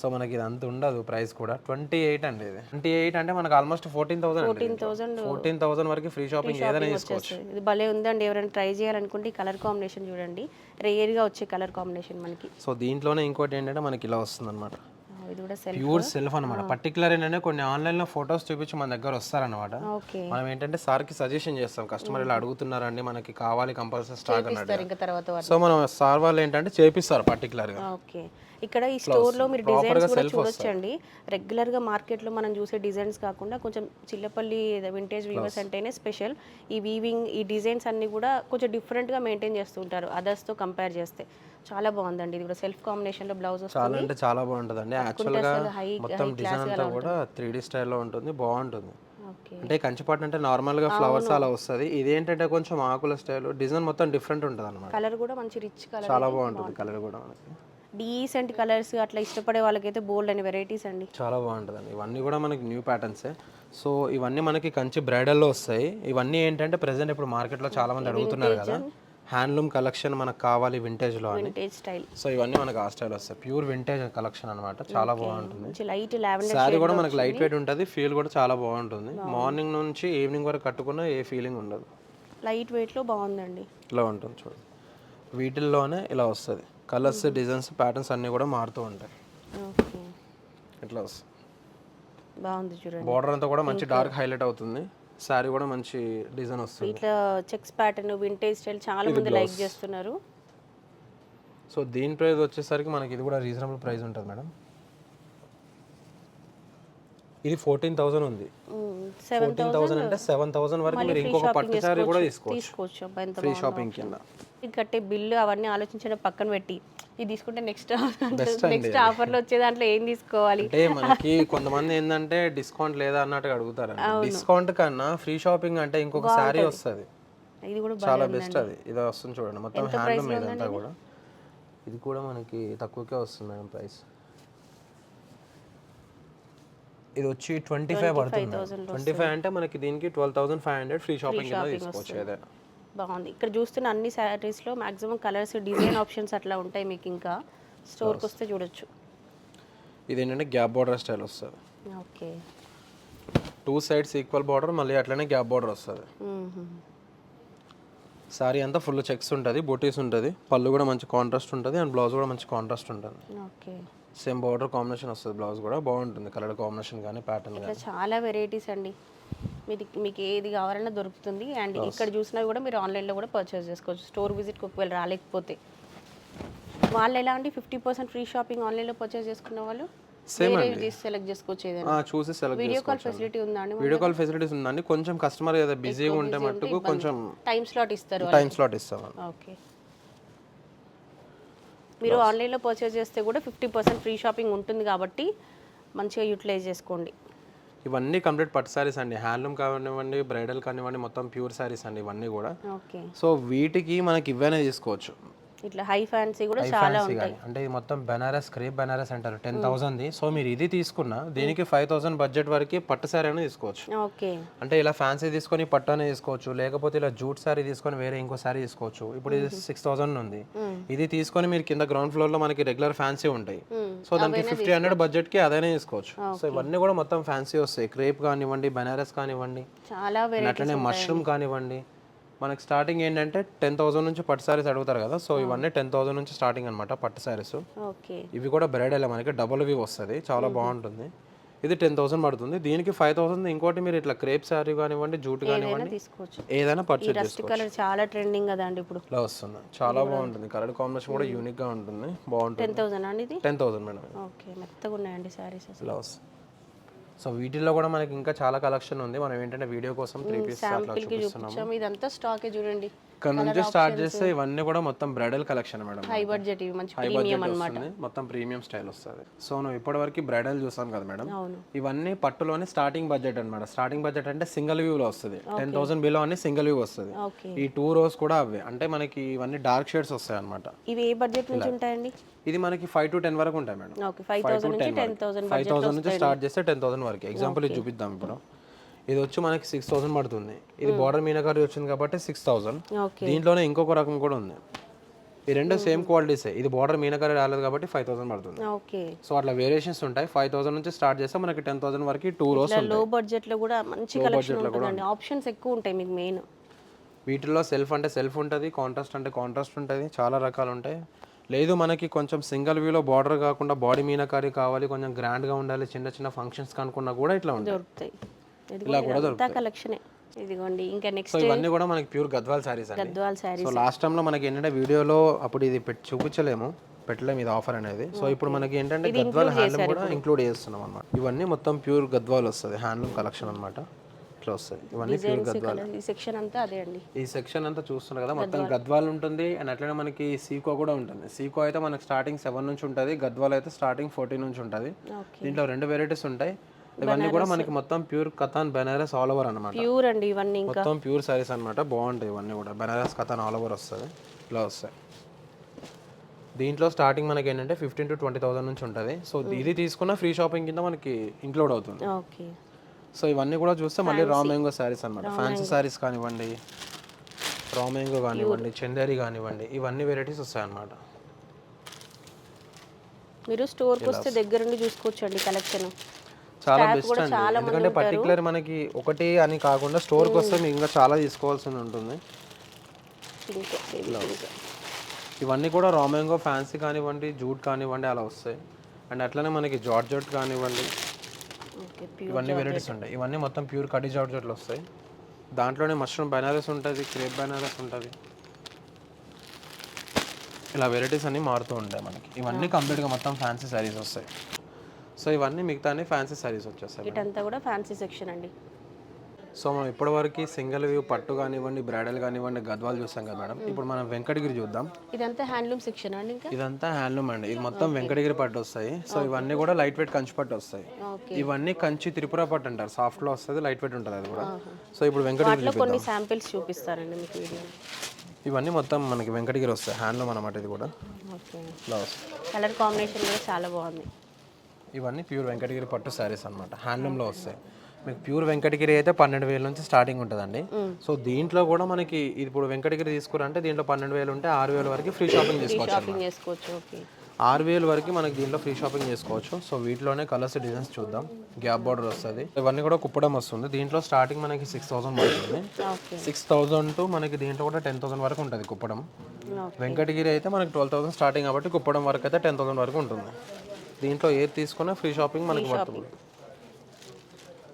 S2: సో మనకి ఇది అంత ఉండదు ప్రైస్ కూడా ట్వంటీ ఎయిట్ అండి ఇది. ట్వంటీ ఎయిట్ అంటే మనకి almost fourteen thousand
S1: thousand
S2: fourteen thousand వరకు ఫ్రీ షాపింగ్ ఏదైనా తీసుకోవచ్చు.
S1: ఇది భలే ఉందండి. ఎవరైనా ట్రై చేయాలనుకుంటే కలర్ కాంబినేషన్ చూడండి. రేర్గా వచ్చే కలర్ కాంబినేషన్ మనకి.
S2: సో దీంట్లోనే ఇంకోటి ఏంటంటే మనకి ఇలా వస్తుంది అనమాట ప్యూర్ సెల్ఫ్ అనమాట పర్టికులర్ ఏంటంటే కొన్ని ఆన్లైన్లో ఫొటోస్ చూపించి మన దగ్గర వస్తారనమాట మనం ఏంటంటే సార్కి సజెషన్ చేస్తాం. కస్టమర్ ఇలా అడుగుతున్నారండి మనకి కావాలి కంపల్సరీ స్టాక్ అన్నట్టు సో మనం సార్ వాళ్ళు ఏంటంటే చేపిస్తారు పర్టికులర్గా
S1: ఓకే. ఇక్కడ ఈ స్టోర్లో మీరు డిజైన్స్ కూడా చూడొచ్చండి. రెగ్యులర్గా మార్కెట్లో మనం చూసే డిజైన్స్ కాకుండా కొంచెం చిల్లపల్లి వింటేజ్ వీవర్స్ అంటేనే స్పెషల్ ఈ వీవింగ్ ఈ డిజైన్స్ అన్ని కూడా కొంచెం డిఫరెంట్గా మెయింటైన్ చేస్తుంటారు అదర్స్తో కంపేర్ చేస్తే. చాలా బాగుందండి. ఇది కూడా సెల్ఫ్ కాంబినేషన్లో బ్లౌజ్
S2: చాలా అంటే చాలా బాగుంటుందండి. యాక్చువల్గా
S1: అసలు హై
S2: మొత్తం డిజైన్ అంతా కూడా త్రీ డీ స్టైల్లో ఉంటుంది. బాగుంటుంది.
S1: ఓకే.
S2: అంటే కంచిపాటు అంటే నార్మల్గా ఫ్లవర్స్ అలా వస్తుంది. ఇదేంటంటే కొంచెం ఆకుల స్టైల్ డిజైన్ మొత్తం డిఫరెంట్ ఉంటుంది అనమాట
S1: కలర్ కూడా మంచి రిచ్ కలర్
S2: చాలా బాగుంటుంది కలర్ కూడా మనకి.
S1: డీసెంట్ కలర్స్ అట్లా ఇష్టపడే వాళ్ళకైతే బోల్డ్ అని వెరైటీస్ అండి.
S2: చాలా బాగుంటుందండి. ఇవన్నీ కూడా మనకి న్యూ ప్యాటర్న్సే సో ఇవన్నీ మనకి కంచి బ్రైడల్లో వస్తాయి. ఇవన్నీ ఏంటంటే ప్రెసెంట్ ఇప్పుడు మార్కెట్లో చాలా మంది అడుగుతున్నారు కదా. హ్యాండ్లూమ్ కలెక్షన్ మనకు కావాలి వింటేజ్లో అని.
S1: వింటేజ్ స్టైల్
S2: సో ఇవన్నీ మనకు ఆ స్టైల్ వస్తాయి. ప్యూర్ వింటేజ్ కలెక్షన్ అనమాట చాలా బాగుంటుంది.
S1: లైట్ లావెండర్
S2: శారీ కూడా మనకి లైట్ వెయిట్ ఉంటుంది. ఫీల్ కూడా చాలా బాగుంటుంది. మార్నింగ్ నుంచి ఈవినింగ్ వరకు కట్టుకున్నా ఏ ఫీలింగ్ ఉండదు.
S1: లైట్ వెయిట్లో బాగుందండి.
S2: ఇలా ఉంటుంది చూడండి వీటిల్లోనే ఇలా వస్తుంది. కలర్స్ డిజైన్స్ ప్యాటర్న్స్ అన్నీ కూడా మారుతూ ఉంటాయి. ఇట్లా
S1: బాగుంది చూడండి.
S2: బార్డర్ అంతా కూడా మంచి డార్క్ హైలైట్ అవుతుంది. శారీ కూడా మంచి డిజైన్ వస్తుంది.
S1: ఇట్లా చెక్స్ ప్యాటర్న్ వింటేజ్ స్టైల్ చాలా మంది లైక్ చేస్తున్నారు.
S2: సో దీని ప్రైస్ వచ్చేసరికి మనకి ఇది కూడా రీజనబుల్ ప్రైస్ ఉంటుంది మేడం ఇది ఫోర్టీన్ థౌసండ్ ఉంది. ఫోర్టీన్ థౌసండ్ అంటే సెవెన్ థౌసండ్ వరకు మీరు ఇంకొక పట్టు శారీ కూడా తీసుకోవచ్చు. ఫ్రీ షాపింగ్ కింద.
S1: కట్టే బిల్లు అవన్నీ ఆలోచించడం పక్కన పెట్టి ఇది తీసుకుంటే నెక్స్ట్ నెక్స్ట్ ఆఫర్లో వచ్చే దాంట్లో ఏం తీసుకోవాలి?
S2: అంటే మనకి కొంతమంది ఏంటంటే డిస్కౌంట్ లేదా అన్నట్టుగా అడుగుతారు డిస్కౌంట్ కన్నా ఫ్రీ షాపింగ్ అంటే ఇంకొక శారీ వస్తుంది.
S1: ఇది కూడా
S2: చాలా బెస్ట్ అది. ఇది వస్తుంది చూడండి. మొత్తం హ్యాండ్లూమ్ ఇదంతా కూడా. ఇది కూడా మనకి తక్కువకే వస్తుంది మేడం ప్రైస్ ఇది వచ్చి ట్వంటీ ఫైవ్ పడుతుంది ట్వంటీ ఫైవ్ అంటే మనకి దీనికి twelve thousand five hundred free shopping కింద తీసుకోవచ్చు ఏదైనా
S1: బాగుంది. ఇక్కడ చూస్తున్న అన్ని శారీస్లో మాక్సిమం కలర్స్ డిజైన్ ఆప్షన్స్ అట్లా ఉంటాయి మీకు ఇంకా. స్టోర్కి వస్తే చూడొచ్చు.
S2: ఇది ఏంటంటే గ్యాప్ బార్డర్ స్టైల్ వస్తుంది.
S1: Okay.
S2: Two sides equal border మళ్ళీ అట్లనే గ్యాప్ బార్డర్ వస్తుంది. సారీ అంతా ఫుల్ చెక్స్ ఉంటుంది బూటీస్ ఉంటుంది. పళ్ళు కూడా మంచి కాంట్రాస్ట్ ఉంటుంది అండ్ బ్లౌజ్ కూడా మంచి కాంట్రాస్ట్ ఉంటుంది.
S1: ఓకే.
S2: సేమ్ బార్డర్ కాంబినేషన్ వస్తుంది బ్లౌజ్ కూడా. బాగుంటుంది కలర్ కాంబినేషన్ కానీ ప్యాటర్న్
S1: చాలా వెరైటీస్ అండి. మీకు మీకు ఏది కావాలన్నా దొరుకుతుంది. అండ్ ఇక్కడ చూసినవి కూడా మీరు ఆన్లైన్లో కూడా పర్చేస్ చేసుకోవచ్చు. స్టోర్ విజిట్కి ఒకవేళ రాలేకపోతే. వాళ్ళు ఎలా అండి? ఫిఫ్టీ పర్సెంట్ ఫ్రీ షాపింగ్ ఆన్లైన్లో పర్చేస్ చేసుకున్న వాళ్ళు? సెలెక్ట్ చేసుకోవచ్చు ఏదైనా.
S2: చూసి సెలెక్ట్
S1: వీడియో కాల్ ఫెసిలిటీ ఉందా అండి
S2: వీడియో కాల్ ఫెసిలిటీస్ ఉందండి. కొంచెం కస్టమర్ ఏదో బిజీగా ఉంటే మట్టుకు కొంచెం
S1: టైం స్లాట్ ఇస్తారు
S2: టైం స్లాట్ ఇస్తాం
S1: ఓకే మీరు ఆన్లైన్లో పర్చేస్ చేస్తే కూడా ఫిఫ్టీ పర్సెంట్ ఫ్రీ షాపింగ్ ఉంటుంది కాబట్టి మంచిగా యూటిలైజ్ చేసుకోండి.
S2: ఇవన్నీ కంప్లీట్ పట్టు సారీస్ అండి. హ్యాండ్లూమ్ కానివ్వండి బ్రైడల్ కానివ్వండి మొత్తం ప్యూర్ సారీస్ అండి ఇవన్నీ కూడా. సో వీటికి మనకి ఇవన్నీ తీసుకోవచ్చు.
S1: ఇట్లా హై ఫ్యాన్సీ కూడా చాలా
S2: కానీ. అంటే ఇది మొత్తం బెనారస్ క్రేప్ బెనారస్ అంటారు. టెన్ థౌసండ్ది. సో మీరు ఇది తీసుకున్న దీనికి ఫైవ్ థౌసండ్ బడ్జెట్ వరకు పట్టు సారీ అనేది తీసుకోవచ్చు.
S1: ఓకే.
S2: అంటే ఇలా ఫ్యాన్సీ తీసుకొని పట్టు అనేది తీసుకోవచ్చు. లేకపోతే ఇలా జూట్ సారీ తీసుకొని వేరే ఇంకో సారీ తీసుకోవచ్చు. ఇప్పుడు ఇది సిక్స్ థౌసండ్ ఉంది. ఇది తీసుకొని మీరు కింద గ్రౌండ్ ఫ్లోర్లో మనకి రెగ్యులర్ ఫ్యాన్సీ ఉంటాయి. సో దానికి ఫిఫ్టీ హండ్రెడ్ బడ్జెట్కి అదైనా తీసుకోవచ్చు. సో ఇవన్నీ కూడా మొత్తం ఫ్యాన్సీ వస్తాయి. క్రేప్ కానివ్వండి బెనారస్ కానివ్వండి
S1: చాలా
S2: అట్లనే మష్రూమ్ కానివ్వండి మనకి స్టార్టింగ్ ఏంటంటే టెన్ థౌసండ్ నుంచి పట్టు సారీస్ అడుగుతారు కదా సో ఇవన్నీ టెన్ థౌసండ్ నుంచి స్టార్టింగ్ అనమాట పట్టు సారీస్
S1: ఓకే.
S2: ఇవి కూడా బ్రైడల్ మనకి డబుల్ వి వస్తుంది చాలా బాగుంటుంది. ఇది టెన్ థౌసండ్ పడుతుంది. దీనికి ఫైవ్ థౌసండ్ ఇంకోటి మీరు ఇట్లా క్రేప్ శారీ కానివ్వండి జూట్ కానివ్వండి ఏదైనా పర్చేజ్
S1: రస్ట్ కలర్ చాలా ట్రెండింగ్ కదా అండి ఇప్పుడు.
S2: ఇలా వస్తుంది. చాలా బాగుంటుంది. కలర్ కాంబినేషన్ కూడా యూనిక్గా ఉంటుంది. బాగుంటుంది.
S1: టెన్ థౌసండ్ అండి ఇది?
S2: Ten thousand madam.
S1: ఓకే మెత్తగా ఉన్నాయండి శారీస్
S2: ఇలా వస్తుంది. సో వీటిల్లో కూడా మనకి ఇంకా చాలా కలెక్షన్ ఉంది. మనం ఏంటంటే వీడియో కోసం త్రీ పీస్
S1: ఇదంతా స్టాకే చూడండి.
S2: ఇక్కడ నుంచి స్టార్ట్ చేస్తే ఇవన్నీ కూడా మొత్తం bridal collection madam
S1: high budget ఇవి మంచి ప్రీమియం అన్నమాట.
S2: మొత్తం ప్రీమియం స్టైల్ వస్తుంది. సో నువ్వు ఇప్పటివరకు బ్రైడల్ చూసాం కదా మేడం? ఇవన్నీ పట్టులోనే స్టార్టింగ్ బడ్జెట్ అన్నమాట. స్టార్టింగ్ బడ్జెట్ అంటే సింగిల్ వ్యూలో వస్తుంది. టెన్ థౌసండ్ బిలో అన్ని సింగిల్ వ్యూ వస్తుంది. ఈ టూ రోస్ కూడా అవే. అంటే మనకి ఇవన్నీ డార్క్ షేడ్స్ వస్తాయి అనమాట
S1: ఇవి ఏ బడ్జెట్ నుంచి ఉంటాయండి?
S2: ఇది మనకి ఫైవ్ టు టెన్ వరకు ఉంటాయి మేడం.
S1: ఫైవ్ థౌసండ్ నుంచి
S2: స్టార్ట్ చేస్తే టెన్ థౌసండ్ వరకు. ఎగ్జాంపుల్ చూపిద్దాం ఇప్పుడు. ఇది వచ్చి మనకి సిక్స్ థౌసండ్ పడుతుంది. ఇది బార్డర్ మీనకారి వచ్చింది కాబట్టి సిక్స్ థౌసండ్ దీంట్లోనే ఇంకొక రకం కూడా ఉంది. ఈ రెండు సేమ్ క్వాలిటీసే ఇది బార్డర్ మీనకారి రాలేదు కాబట్టి ఫైవ్ థౌసండ్ పడుతుంది. సో అట్లా వేరియేషన్స్ ఉంటాయి. ఫైవ్ థౌసండ్ నుంచి స్టార్ట్ చేస్తే మనకి టెన్ థౌసండ్ వరకు టూ
S1: రోస్లో బడ్జెట్లో కూడా మంచి కలెక్షన్ ఉంటుందండి. ఆప్షన్స్ ఎక్కువ ఉంటాయి మీకు మెయిన్
S2: వీటిల్లో సెల్ఫ్ అంటే సెల్ఫ్ ఉంటుంది కాంట్రాస్ట్ అంటే కాంట్రాస్ట్ ఉంటుంది చాలా రకాలు ఉంటాయి. లేదు మనకి కొంచెం సింగిల్ వ్యూలో బార్డర్ కాకుండా బాడీ మీనకారి కావాలి కొంచెం గ్రాండ్గా ఉండాలి చిన్న చిన్న ఫంక్షన్స్ కనుక్కున్నా కూడా ఇట్లా ఉంటాయి.
S1: దొరుకుతాయి ఇదిగోండి ఇదంతా కలెక్షనే ఇదిగోండి ఇంకా
S2: సో
S1: నెక్స్ట్
S2: ఇవన్నీ కూడా మనకి ప్యూర్ గద్వాల్ సారీస్ అండి.
S1: గద్వాల్ శారీ
S2: సో లాస్ట్ టైంలో మనకి ఏంటంటే వీడియోలో అప్పుడు ఇది చూపించలేము. పెట్టలేము ఇది ఆఫర్ అనేది. సో ఇప్పుడు మనకి ఏంటంటే గద్వాల్ హ్యాండ్లూమ్ కూడా ఇంక్లూడ్ చేస్తున్నాం అనమాట ఇవన్నీ మొత్తం ప్యూర్ గద్వాల్ వస్తుంది హ్యాండ్లూమ్ కలెక్షన్ అనమాట ఇట్లా వస్తాయి ఇవన్నీ ప్యూర్ గద్వాల్.
S1: ఈ సెక్షన్ అంతా అదే అండి.
S2: ఈ సెక్షన్ అంతా చూస్తున్నారు కదా మొత్తం గద్వాల్. ఉంటుంది అండ్ అట్లనే మనకి సీకో కూడా ఉంటుంది. సీకో అయితే మనకి స్టార్టింగ్ సెవెన్ నుంచి ఉంటుంది గద్వాల్ అయితే స్టార్టింగ్ ఫోర్టీన్ నుంచి ఉంటుంది. దీంట్లో రెండు వెరైటీస్ ఉంటాయి. ఇవన్నీ కూడా మనకి మొత్తం ప్యూర్ కథాన్ బెనారస్ ఆల్ ఓవర్ అనమాట
S1: ప్యూర్ అండి ఇవన్నీ ఇంకా.
S2: మొత్తం ప్యూర్ సారీస్ అనమాట బాగుంటాయి ఇవన్నీ కూడా. బెనారస్ కథాన్ ఆల్ ఓవర్ వస్తుంది. ఇలా వస్తాయి. దీంట్లో స్టార్టింగ్ మనకి ఏంటంటే ఫిఫ్టీన్ టు ట్వంటీ థౌసండ్ నుంచి ఉంటుంది. సో ఇది తీసుకున్న ఫ్రీ షాపింగ్ కింద మనకి ఇంక్లూడ్ అవుతుంది.
S1: ఓకే.
S2: సో ఇవన్నీ కూడా చూస్తే మళ్ళీ రా మ్యాంగో శారీస్ అనమాట ఫ్యాన్సీ శారీస్ కానివ్వండి రామేంగో కానివ్వండి చందేరి కానివ్వండి ఇవన్నీ వెరైటీస్ వస్తాయన్నమాట.
S1: మీరు స్టోర్కి వస్తే దగ్గరుండి చూసుకోవచ్చు అండి కలెక్షన్
S2: చాలా బెస్ట్ అండి. ఎందుకంటే పర్టికులర్ మనకి ఒకటి అని కాకుండా స్టోర్కి వస్తే మీకు ఇంకా చాలా తీసుకోవాల్సి ఉంటుంది. ఇవన్నీ కూడా రామేంగో ఫ్యాన్సీ కానివ్వండి జూట్ కానివ్వండి అలా వస్తాయి. అండ్ అట్లనే మనకి జార్జెట్ కానివ్వండి ఇవన్నీ వెరైటీస్ ఉంటాయి. ఇవన్నీ మొత్తం ప్యూర్ కడి జార్జెట్లు వస్తాయి. దాంట్లోనే మష్రూమ్ బనారస్ ఉంటుంది క్రేప్ బనారస్ ఉంటుంది. ఇలా వెరైటీస్ అన్నీ మారుతూ ఉంటాయి మనకి. ఇవన్నీ కంప్లీట్గా మొత్తం ఫ్యాన్సీ శారీస్ వస్తాయి. సో ఇవన్నీ మిగతా ఫ్యాన్సీ శారీస్ వచ్చేస్తాయి
S1: ఇటంతా కూడా ఫ్యాన్సీ సెక్షన్ అండి.
S2: సో మనం ఇప్పటివరకు సింగిల్ వ్యూ పట్టు కానివ్వండి బ్రైడల్ కానివ్వండి గద్వాలు చూస్తాం కదా మేడం. ఇప్పుడు మనం వెంకటగిరి చూద్దాం.
S1: ఇదంతా హ్యాండ్లూమ్ సెక్షన్ అండి ఇంకా?
S2: ఇదంతా హ్యాండ్లూమ్ అండి. ఇది మొత్తం వెంకటగిరి పట్టు వస్తాయి. సో ఇవన్నీ కూడా లైట్ వెయిట్ కంచి పట్టు వస్తాయి.
S1: ఓకే
S2: ఇవన్నీ కంచి త్రిపుర పట్టు అంటారు. సాఫ్ట్లో వస్తుంది లైట్ వెయిట్ ఉంటుంది అది కూడా. సో ఇప్పుడు వెంకటగిరి
S1: కొన్ని శాంపిల్స్ చూపిస్తారండి మీకు
S2: ఇవన్నీ మొత్తం మనకి వెంకటగిరి వస్తాయి. హ్యాండ్లూమ్ అనమాట ఇది కూడా.
S1: కలర్ కాంబినేషన్ కూడా చాలా బాగుంది.
S2: ఇవన్నీ ప్యూర్ వెంకటగిరి పట్టు శారీస్ అనమాట హ్యాండ్లూమ్లో వస్తాయి. మీకు ప్యూర్ వెంకటగిరి అయితే పన్నెండు వేల నుంచి స్టార్టింగ్ ఉంటుందండి. సో దీంట్లో కూడా మనకి ఇప్పుడు వెంకటగిరి తీసుకురంటే దీంట్లో పన్నెండు వేలు ఉంటే ఆరు వేల వరకు ఫ్రీ షాపింగ్ చేసుకోవచ్చు ఆరు వేలు వరకు మనకి దీంట్లో ఫ్రీ షాపింగ్ చేసుకోవచ్చు. సో వీటిలోనే కలర్స్ డిజైన్స్ చూద్దాం. గ్యాప్ బార్డర్ వస్తుంది. ఇవన్నీ కూడా కుప్పడం వస్తుంది. దీంట్లో స్టార్టింగ్ మనకి సిక్స్ థౌసండ్ పడుతుంది సిక్స్ థౌసండ్ టు మనకి దీంట్లో కూడా టెన్ థౌసండ్ వరకు ఉంటుంది కుప్పడం. వెంకటగిరి అయితే మనకి ట్వెల్వ్ థౌసండ్ స్టార్టింగ్ కాబట్టి కుప్పడం వరకు అయితే టెన్ థౌసండ్ వరకు ఉంటుంది. దీంట్లో ఏది తీసుకున్నా ఫ్రీ షాపింగ్ మనకి పడుతుంది.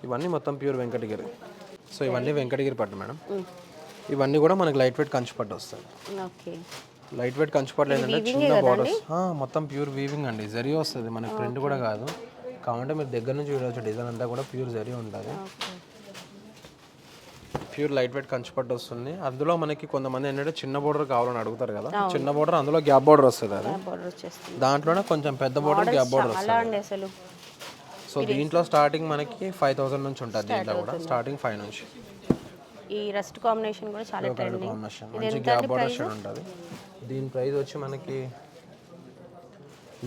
S2: ఇవన్నీ మొత్తం ప్యూర్ వెంకటగిరి. సో ఇవన్నీ వెంకటగిరి పట్టు మేడం. ఇవన్నీ కూడా మనకి లైట్ వెయిట్ కంచి పట్టు వస్తుంది
S1: ఓకే.
S2: లైట్ వెయిట్ కంచి పట్టు ఏంటంటే చిన్న బార్డర్స్ మొత్తం ప్యూర్ వీవింగ్ అండి. జరీ వస్తుంది. మనకి ప్రింట్ కూడా కాదు. కావాలంటే మీరు దగ్గర నుంచి చూడవచ్చు డిజైన్ అంతా కూడా ప్యూర్ జరీ ఉంటుంది. ప్యూర్ లైట్ వెయిట్ కంచి పట్టు వస్తుంది. అందులో మనకి కొంతమంది ఏంటంటే చిన్న బోర్డర్ కావాలని అడుగుతారు కదా. చిన్న బోర్డర్ అందులో గ్యాప్ బోర్డర్ వస్తుంది అది.
S1: బార్డర్ వచ్చేస్తుంది.
S2: దాంట్లోనే కొంచెం పెద్ద బోర్డర్ గ్యాప్ బోర్డర్
S1: అండి అసలు.
S2: సో దీంట్లో స్టార్టింగ్ మనకి ఫైవ్ థౌసండ్ నుంచి ఉంటుంది దీంట్లో కూడా. స్టార్టింగ్ ఫైవ్ నుంచి.
S1: ఈ రస్ట్ కాంబినేషన్ కూడా చాలా ట్రెండింగ్
S2: కాంబినేషన్ మంచి గ్యాప్ బోర్డర్ ఉంటుంది. దీని ప్రైస్ వచ్చి మనకి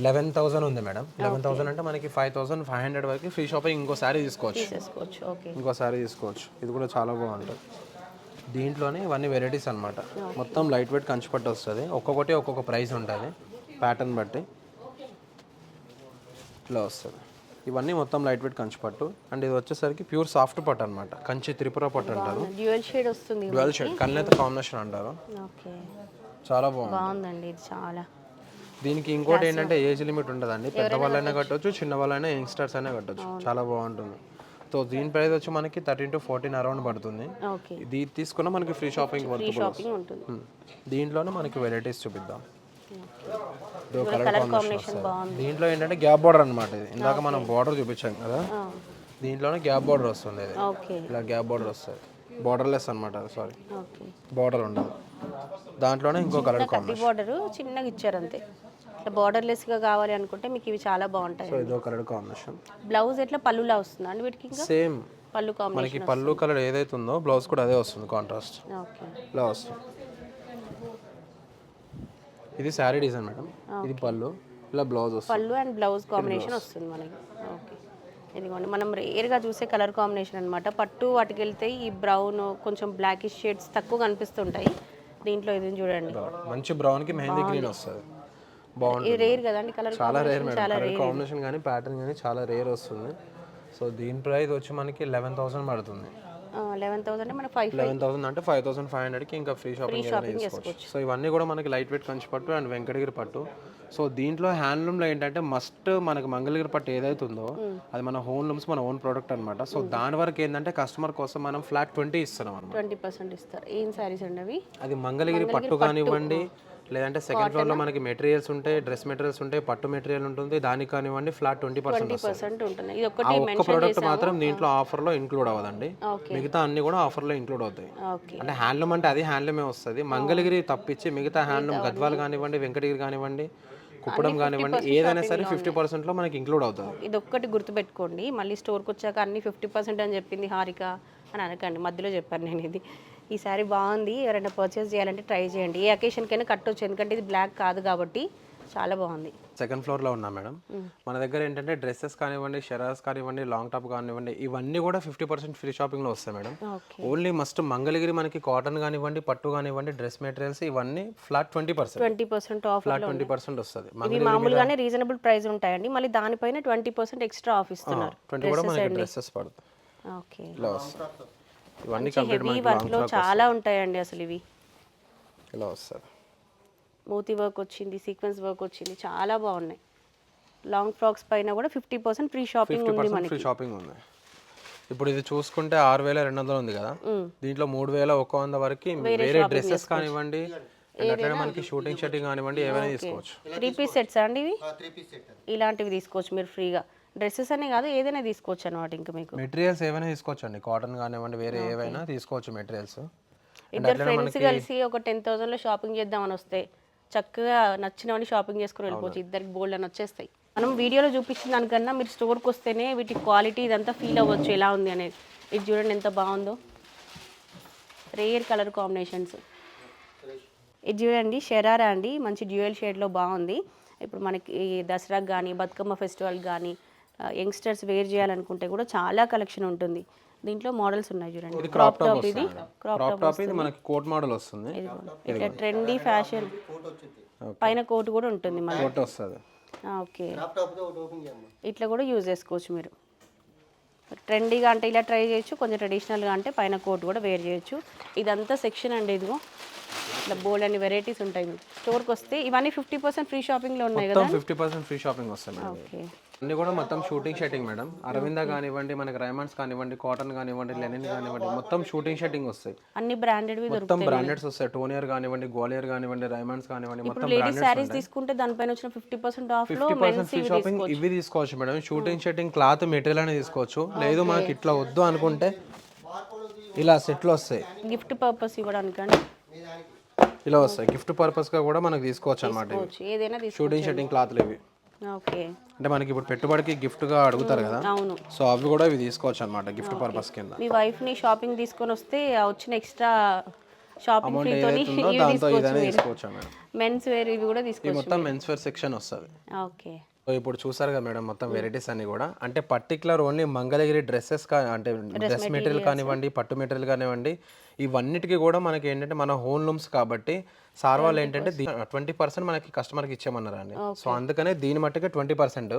S2: లెవెన్ థౌసండ్ ఉంది మేడం. లెవెన్ థౌసండ్ అంటే మనకి ఫైవ్ థౌసండ్ ఫైవ్ హండ్రెడ్ వరకు ఫ్రీ షాపింగ్ ఇంకో శారీ తీసుకోవచ్చు.
S1: ఓకే.
S2: ఇంకో శారీ తీసుకోవచ్చు. ఇది కూడా చాలా బాగుంటుంది. దీంట్లోనే ఇవన్నీ వెరైటీస్ అన్నమాట. మొత్తం లైట్ వెయిట్ కంచిపట్టు వస్తుంది. ఒక్కొక్కటి ఒక్కొక్క ప్రైస్ ఉంటుంది. ప్యాటర్న్ బట్టి ఇట్లా వస్తుంది. ఇవన్నీ మొత్తం లైట్ వెయిట్ కంచిపట్టు అండ్ ఇది వచ్చేసరికి ప్యూర్ సాఫ్ట్ పట్టు అనమాట కంచి త్రిపుర పట్టు అంటారు.
S1: డ్యూయల్ షేడ్ వస్తుంది
S2: షేడ్ కాంబినేషన్ అంటారు.
S1: ఓకే.
S2: చాలా బాగుంది.
S1: బాగుందండి. ఇది చాలా
S2: దీనికి ఇంకోటి ఏంటంటే ఏజ్ లిమిట్ ఉండదండి. పెద్దవాళ్ళైనా కట్టొచ్చు చిన్న వాళ్ళైనా యంగ్స్టర్స్ అయినా కట్టొచ్చు. చాలా బాగుంటుంది. సో దీని ప్రైస్ వచ్చి మనకి థర్టీన్ టు ఫోర్టీన్ అరౌండ్ పడుతుంది. ఇది తీసుకున్న మనకి ఫ్రీ షాపింగ్ వర్క్
S1: ఉంటుంది.
S2: దీంట్లోనే మనకి వెరైటీస్ చూపిద్దాం. దీంట్లో ఏంటంటే గ్యాప్ బార్డర్ అనమాట ఇది. ఇందాక మనం బార్డర్ చూపించాం కదా. దీంట్లోనే గ్యాప్ బార్డర్ వస్తుంది ఇది. ఇలా గ్యాప్ బార్డర్ వస్తుంది. బార్డర్లెస్ అనమాట సారీ బార్డర్ ఉండదు. దాంట్లోనే ఇంకో కలర్
S1: బార్డర్ చిన్నగా ఇచ్చారు అంతే. ఇట్లా borderless గా కావాలి అనుకుంటే మీకు ఇవి చాలా బాగుంటాయి
S2: సో ఇదో కలర్ కాంబినేషన్
S1: బ్లౌజ్ ఎట్లా? పళ్ళులా వస్తుందా అండి వీటికి ఇంకా?
S2: సేమ్
S1: పళ్ళు కాంబినేషన్
S2: మనకి పళ్ళు కలర్ ఏదైతే ఉందో బ్లౌజ్ కూడా అదే వస్తుంది కాంట్రాస్ట్
S1: ఓకే.
S2: ఇలా వస్తుంది. ఇది శారీ డిజైన్ మేడం. ఇది పళ్ళు ఇలా బ్లౌజ్ వస్తుంది.
S1: పళ్ళు అండ్ బ్లౌజ్ కాంబినేషన్ వస్తుంది మనకి. ఓకే. ఇదిగోండి మనం రేర్గా చూసే కలర్ కాంబినేషన్ అనమాట పట్టు వాటికి వెళ్తే ఈ బ్రౌన్ కొంచెం బ్లాకిష్ షేడ్స్ తక్కువ కనిపిస్తుంటాయి. దీంట్లో ఇది చూడండి.
S2: మంచి బ్రౌన్కి మెహందీ గ్రీన్ వస్తుంది.
S1: రేర్ కదండి కలర్
S2: చాలా రేర్ మేడం. కాంబినేషన్ కానీ ప్యాటర్న్ కానీ చాలా రేర్ వస్తుంది. సో దీని ప్రైస్ వచ్చి మనకి లెవెన్ థౌసండ్ పడుతుంది.
S1: లెవెన్ థౌసండ్ మనకి ఫైవ్
S2: లెవెన్ థౌసండ్ అంటే ఫైవ్ థౌసండ్ ఫైవ్ హండ్రెడ్కి ఇంకా ఫ్రీ షాపింగ్ చేసుకోవచ్చు. సో ఇవన్నీ కూడా మనకి లైట్ వెయిట్ కంచి పట్టు అండ్ వెంకటగిరి పట్టు. సో దీంట్లో హ్యాండ్లూమ్లో ఏంటంటే మస్ట్ మనకి మంగళగిరి పట్టు ఏదైతే ఉందో అది మన హోమ్ లూమ్స్ మన ఓన్ ప్రోడక్ట్ అనమాట సో దాని వరకు ఏంటంటే కస్టమర్ కోసం మనం ఫ్లాట్ ట్వంటీ ఇస్తున్నాం
S1: ట్వంటీ పర్సెంట్ ఇస్తారు. ఏం శారీస్ అండి అవి?
S2: అది మంగళగిరి పట్టు కానివ్వండి లేదంటే సెకండ్ ఫ్లోర్లో మనకి మెటీరియల్స్ ఉంటాయి డ్రెస్ మెటీరియల్స్ ఉంటాయి పట్టు మెటీరియల్ ఉంటుంది. దానికి కానివ్వండి ఫ్లాట్ ట్వంటీ పర్సెంట్
S1: ఉంటుంది.
S2: ఒక్క ప్రోడక్ట్ మాత్రం దీంట్లో ఆఫర్లో ఇంక్లూడ్ అవ్వదండి. మిగతా అన్ని కూడా ఆఫర్లో ఇంక్లూడ్ అవుతాయి. అంటే హ్యాండ్లూమ్ అంటే అది హ్యాండ్లూమే వస్తుంది. మంగళగిరి తప్పించి మిగతా హ్యాండ్లూమ్ గద్వాల్ కానివ్వండి వెంకటగిరి కానివ్వండి కుప్పడం కానివ్వండి ఏదైనా సరే ఫిఫ్టీ పర్సెంట్లో మనకి ఇంక్లూడ్ అవుతుంది
S1: ఇది ఒక్కటి గుర్తుపెట్టుకోండి. మళ్ళీ స్టోర్కి వచ్చాక అన్ని ఫిఫ్టీ పర్సెంట్ అని చెప్పింది హారిక అని అనకండి. మధ్యలో చెప్పాను నేను ఇది. ఈ సారీ బాగుంది. ఎవరైనా పర్చేస్ చేయాలంటే ట్రై చేయండి. ఏ అకేషన్కైనా కట్టొచ్చు ఎందుకంటే ఇది బ్లాక్ కాదు కాబట్టి చాలా బాగుంది.
S2: సెకండ్ ఫ్లోర్లో ఉన్నాం మేడం. మన దగ్గర ఏంటంటే డ్రెస్సెస్ కానివ్వండి షరాస్ కానివ్వండి లాంగ్ టాప్ కానివ్వండి ఇవన్నీ కూడా ఫిఫ్టీ పర్సెంట్ ఫ్రీ షాపింగ్లో వస్తాయి మేడం. ఓన్లీ మస్ట్ మంగళగిరి మనకి కాటన్ కానివ్వండి పట్టు కానివ్వండి డ్రెస్ మెటీరియల్స్ ఇవన్నీ flat twenty percent
S1: twenty percent off
S2: flat twenty percent వస్తుంది.
S1: మామూలుగానే రీజనబుల్ ప్రైస్ ఉంటాయండి. మళ్ళీ దానిపైన ట్వంటీ పర్సెంట్ ఎక్స్ట్రా ఆఫ్ ఇస్తున్నారు
S2: ట్వంటీ కూడా మనకి డ్రెస్సెస్ పడుతుంది
S1: ఓకే
S2: ఇవన్నీ కంప్లీట్ మనకి
S1: వర్క్లో చాలా ఉంటాయండి అసలు ఇవి.
S2: ఇలా వస్తుంది.
S1: మోతీ వర్క్ వచ్చింది సీక్వెన్స్ వర్క్ వచ్చింది చాలా బాగున్నాయి. లాంగ్ ఫ్రాక్స్ పైన కూడా ఫిఫ్టీ పర్సెంట్ ఫ్రీ షాపింగ్ ఉంది మనకి.
S2: ఫ్రీ షాపింగ్ ఉంది. ఇప్పుడు ఇది చూసుకుంటే ఆరు వేల రెండు వందలు ఉంది కదా. దీంట్లో మూడు వేల ఒక వంద వరకు వేరే డ్రెస్సెస్ కానివ్వండి అట్లనే మనకి షూటింగ్ షర్టింగ్ కానివ్వండి ఏవైనా తీసుకోవచ్చు.
S1: త్రీ పీస్ సెట్స్ అండి ఇవి? ఇలాంటివి తీసుకోవచ్చు మీరు ఫ్రీగా డ్రెస్సెస్ అనే కాదు ఏదైనా తీసుకోవచ్చు అనమాట ఇంకా మీకు.
S2: మెటీరియల్స్ ఏవైనా తీసుకోవచ్చు అండి కాటన్ కానివ్వండి వేరే ఏవైనా తీసుకోవచ్చు మెటీరియల్స్.
S1: ఇద్దరు ఫ్రెండ్స్ కలిసి ఒక టెన్ థౌసండ్లో షాపింగ్ చేద్దామని వస్తే చక్కగా నచ్చినవన్నీ షాపింగ్ చేసుకుని వెళ్ళిపోవచ్చు. ఇద్దరికి బోల్డ్ అని వచ్చేస్తాయి. మనం వీడియోలో చూపించిన దానికన్నా మీరు స్టోర్కి వస్తేనే వీటి క్వాలిటీ ఇదంతా ఫీల్ అవ్వచ్చు. ఎలా ఉంది అనేది. ఇది చూడండి ఎంత బాగుందో. Rare colour combinations. ఇది చూడండి షెరారా అండి. మంచి డ్యూయల్ షేడ్లో బాగుంది. ఇప్పుడు మనకి దసరాకి కానీ బతుకమ్మ ఫెస్టివల్ కానీ యంగ్స్టర్స్ వేర్ చేయాలనుకుంటే కూడా చాలా కలెక్షన్ ఉంటుంది. దీంట్లో మోడల్స్ ఉన్నాయి చూడండి.
S2: క్రాప్ టాప్
S1: ఇది. క్రాప్
S2: టాప్ ఇది మనకి కోట్ మోడల్ వస్తుంది.
S1: ఇట్లా ట్రెండీ ఫ్యాషన్ పైన కోట్ కూడా ఉంటుంది మళ్ళీ.
S2: కోట్ వస్తుంది.
S1: ఓకే. ఇట్లా కూడా యూజ్ చేసుకోవచ్చు మీరు. ట్రెండీగా అంటే ఇలా ట్రై చేయొచ్చు కొంచెం ట్రెడిషనల్గా అంటే పైన కోట్ కూడా వేర్ చేయొచ్చు. ఇదంతా సెక్షన్ అండి ఇదిగో. ఇట్లా బోల్డ్ అన్ని వెరైటీస్ ఉంటాయి స్టోర్కి వస్తే ఇవన్నీ ఫిఫ్టీ పర్సెంట్ ఫ్రీ షాపింగ్లో ఉన్నాయి కదా?
S2: ఫిఫ్టీ పర్సెంట్ ఫ్రీ షాపింగ్ వస్తుంది మేడం.
S1: ఓకే.
S2: అన్ని కూడా మొత్తం షూటింగ్ షర్టింగ్ మేడం. అరవింద కానివ్వండి మనకి రైమండ్స్ కానివ్వండి కాటన్ కానివ్వండి లెనిన్ కానివ్వండి మొత్తం షూటింగ్ షర్టింగ్ వస్తాయి.
S1: అన్ని బ్రాండెడ్వి
S2: మొత్తం బ్రాండెడ్స్ వస్తాయి. టోనియర్ కానివ్వండి గ్వాలియర్ కానివ్వండి రైమండ్స్ కానివ్వండి మొత్తం
S1: లేడీస్ శారీస్ తీసుకుంటే దానిపైన వచ్చిన ఫిఫ్టీ పర్సెంట్ ఆఫ్లో
S2: ఫిఫ్టీ పర్సెంట్ ఫ్రీ షాపింగ్ ఇవి తీసుకోవచ్చు. Madam. Suiting shirting cloth material అనేది తీసుకోవచ్చు. లేదు మనకి ఇట్లా వద్దు అనుకుంటే ఇలా సెట్లు వస్తాయి.
S1: గిఫ్ట్ పర్పస్ ఇవ్వడానికి అండి
S2: ఇలా వస్తాయి. గిఫ్ట్ పర్పస్గా కూడా మనకు తీసుకోవచ్చు అనమాట షూటింగ్ షర్టింగ్ క్లాత్లు ఇవి.
S1: ఓకే.
S2: అంటే మనకి ఇప్పుడు పెట్టుబడికి gift గా అడుగుతారు కదా?
S1: అవును.
S2: సో అవి కూడా ఇవి తీసుకోవచ్చు అనమాట గిఫ్ట్ పర్పస్ కింద.
S1: మీ వైఫ్ని షాపింగ్ తీసుకొని వస్తే వచ్చిన ఎక్స్ట్రా షాపింగ్ ఇవి
S2: దాంతో
S1: తీసుకోవచ్చు
S2: ఇదనే
S1: మీరు.
S2: తీసుకోవచ్చు మేడం?
S1: మెన్స్ వేర్ ఇవి కూడా తీసుకోవచ్చు
S2: మొత్తం మెన్స్ వేర్ సెక్షన్ వస్తుంది.
S1: ఓకే.
S2: సో ఇప్పుడు చూసారు కదా మేడం మొత్తం వెరైటీస్ అన్ని కూడా. అంటే పర్టికులర్ ఓన్లీ మంగళగిరి డ్రెస్సెస్ అంటే డ్రెస్ మెటీరియల్ కానివ్వండి పట్టు మెటీరియల్ కానివ్వండి ఇవన్నిటికీ కూడా మనకి ఏంటంటే మన హోమ్ లూమ్స్ కాబట్టి సార్ వాళ్ళు ఏంటంటే ట్వంటీ పర్సెంట్ మనకి కస్టమర్కి ఇచ్చామన్నారు అండి సో అందుకనే దీని మట్టుకే ట్వంటీ పర్సెంట్.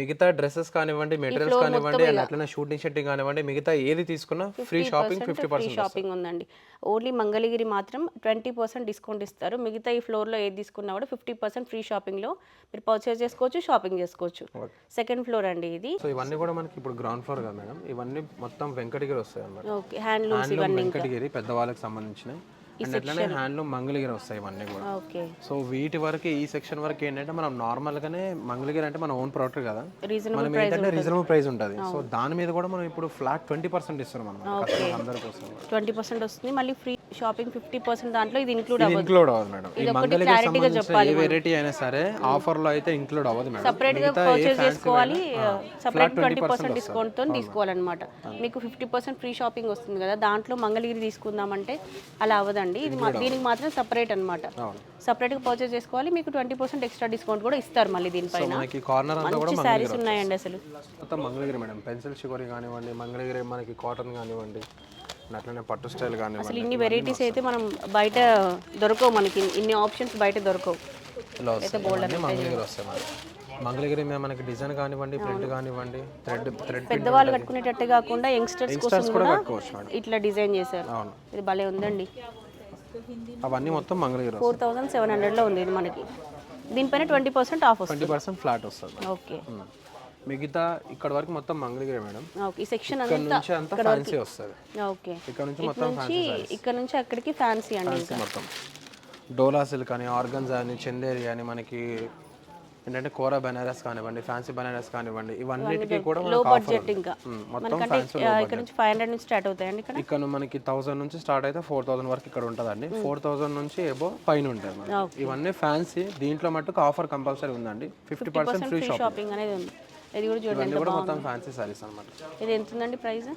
S2: మిగతా డ్రెస్సెస్ కానివ్వండి మెటీరియల్స్ కానివ్వండి and అట్లనే షూటింగ్ షర్టింగ్ కానివ్వండి మిగతా ఏది తీసుకున్నా free shopping fifty
S1: free shopping ఉందండి. ఓన్లీ మంగళగిరి మాత్రం ట్వంటీ పర్సెంట్ డిస్కౌంట్ ఇస్తారు. మిగతా ఈ ఫ్లోర్లో ఏది తీసుకున్నా కూడా ఫిఫ్టీ పర్సెంట్ ఫ్రీ షాపింగ్లో మీరు పర్చేస్ చేసుకోవచ్చు షాపింగ్ చేసుకోవచ్చు. సెకండ్ ఫ్లోర్ అండి ఇది.
S2: సో ఇవన్నీ కూడా మనకి ఇప్పుడు గ్రౌండ్ ఫ్లోర్ కదా మేడం. ఇవన్నీ మొత్తం వెంకటగిరి వస్తాయి అన్నమాట.
S1: ఓకే హ్యాండ్లూమ్స్
S2: హ్యాండ్లూమ్ వెంకటగిరి పెద్దవాళ్ళకి సంబంధించినవి. అండ్ అట్లనే హ్యాండ్లూమ్ మంగళగిరి వస్తాయి ఇవన్నీ కూడా. సో వీటి వరకు ఈ సెక్షన్ వరకు ఏంటంటే మనం నార్మల్ గానే మంగళగిరి అంటే మన ఓన్ ప్రోడక్ట్ కదా. మనం ఏంటంటే రీజనబుల్ ప్రైస్ ఉంటుంది. సో దాని మీద కూడా మనం ఇప్పుడు ఫ్లాట్ ట్వంటీ పర్సెంట్ ఇస్తున్నాం మనం అందరి కోసం.
S1: ట్వంటీ పర్సెంట్ వస్తుంది. మళ్ళీ ఫ్రీ షాపింగ్ ఫిఫ్టీ పర్సెంట్ దాంట్లో ఇది ఇంక్లూడ్ అవ్వదు.
S2: ఇంక్లూడ్ అవ్వదు మేడం. ఈ
S1: ఇది ఒకటి క్లారిటీగా
S2: సంబంధించిన
S1: చెప్పాలి
S2: ఏ వెరైటీ అయినా సరే ఆఫర్లో అయితే ఇంక్లూడ్ అవ్వదు మేడం. సపరేట్గా
S1: పర్చేస్ చేసుకోవాలి. సపరేట్ ట్వంటీ
S2: 20%
S1: పర్సెంట్ డిస్కౌంట్తో తీసుకోవాలన్నమాట. మీకు ఫిఫ్టీ పర్సెంట్ ఫ్రీ షాపింగ్ వస్తుంది కదా దాంట్లో మంగళగిరి తీసుకుందామంటే అలా అవ్వదండి. ఇది దీనికి మాత్రం సపరేట్ అనమాట. సపరేట్గా పర్చేస్ చేసుకోవాలి. మీకు ట్వంటీ పర్సెంట్ ఎక్స్ట్రా డిస్కౌంట్ కూడా ఇస్తారు మళ్ళీ దీనిపైన.
S2: మనకి కార్నర్ అంతా కూడా
S1: మంచి శారీస్ ఉన్నాయండి అసలు.
S2: మంగళగిరి మేడం. పెన్సిల్ షివరి కానివ్వండి మంగళగిరి మనకి కాటన్ కానివ్వండి అట్లనే పట్టు స్టైల్
S1: అసలు
S2: కానివ్వండి
S1: ఇన్ని వెరైటీస్ అయితే మనం బయట దొరకవు మనకి. ఇన్ని ఆప్షన్స్ బయట దొరకవు.
S2: ఇలా వస్తాయి. మంగళగిరి వస్తాయి మనకి. మంగళగిరి మీద మనకి డిజైన్ కానివ్వండి ప్రింట్ కానివ్వండి థ్రెడ్ థ్రెడ్
S1: పెద్దవాళ్ళు కట్టుకునేటట్టు కాకుండా యంగ్స్టర్స్ కోసం
S2: కూడా కట్టుకోవచ్చు
S1: ఇట్లా డిజైన్ చేశారు.
S2: అవును.
S1: ఇది భలే ఉందండి.
S2: అవన్నీ మొత్తం మంగళగిరి
S1: ఫోర్ థౌజండ్ సెవెన్ హండ్రెడ్లో ఉంది ఇది మనకి. దీనిపైన ట్వంటీ పర్సెంట్ ఆఫ్ వస్తుంది.
S2: ట్వంటీ పర్సెంట్ ఫ్లాట్ వస్తుంది
S1: ఓకే.
S2: మిగతా ఇక్కడ వరకు మొత్తం మంగళగిరి మేడం.
S1: ఓకే ఈ సెక్షన్
S2: ఇక్కడ నుంచి అంతా ఫ్యాన్సీ వస్తుంది.
S1: ఓకే.
S2: ఇక్కడ నుంచి మొత్తం
S1: నుంచి ఇక్కడ నుంచి అక్కడికి ఫ్యాన్సీ అండి
S2: ఫ్యాన్సీ మొత్తం. డోలా సిల్క్ అని ఆర్గన్స్ అని చందేరి అని మనకి ఏంటంటే కోరా బెనారస్ కానివ్వండి ఫ్యాన్సీ బెనారస్ కానివ్వండి ఇవన్నిటికీ కూడా
S1: లో బడ్జెట్. ఇంకా.
S2: మొత్తం ఫ్యాన్సీ
S1: ఇక్కడ నుంచి ఫైవ్ హండ్రెడ్ నుంచి స్టార్ట్ అవుతాయండి ఇక్కడ?
S2: ఇక్కడ మనకి థౌసండ్ నుంచి స్టార్ట్ అయితే ఫోర్ థౌసండ్ వరకు ఇక్కడ ఉంటుందండి. ఫోర్ థౌసండ్ నుంచి ఏబో పైన ఉంటుంది మనకి. ఇవన్నీ ఫ్యాన్సీ దీంట్లో మట్టుకు ఆఫర్ కంపల్సరీ ఉందండి. Fifty percent free
S1: free
S2: shop
S1: shopping అనేది ఉంది. ఇది కూడా చూడండి
S2: కూడా మొత్తం ఫ్యాన్సీ సారీస్ అనమాట
S1: ఇది ఎంత ఉందండి price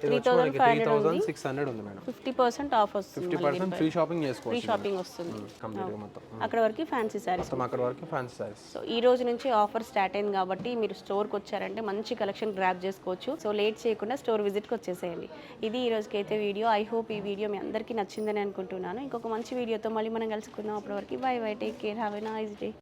S2: three thousand six hundred ఉంది మేడం.
S1: ఫిఫ్టీ పర్సెంట్ ఆఫ్ వస్తుంది
S2: fifty percent free shopping
S1: free
S2: చేసుకోవచ్చు
S1: షాపింగ్ వస్తుంది.
S2: కంప్లీట్గా మొత్తం.
S1: అక్కడ వరకు ఫ్యాన్సీ
S2: మొత్తం అక్కడ వరకు ఫ్యాన్సీ సారీస్
S1: సో ఈ రోజు నుంచి ఆఫర్ స్టార్ట్ అయింది కాబట్టి మీరు స్టోర్కి వచ్చారంటే మంచి కలెక్షన్ గ్రాప్ చేసుకోవచ్చు. సో లేట్ చేయకుండా స్టోర్ విజిట్కి వచ్చేసేయండి. ఇది ఈ రోజుకి అయితే వీడియో ఐ హోప్ ఈ వీడియో మీ అందరికీ నచ్చిందని అనుకుంటున్నాను. ఇంకొక మంచి వీడియోతో మళ్ళీ మనం కలుసుకుందాం. అప్పటి వరకు bye bye take care have a nice day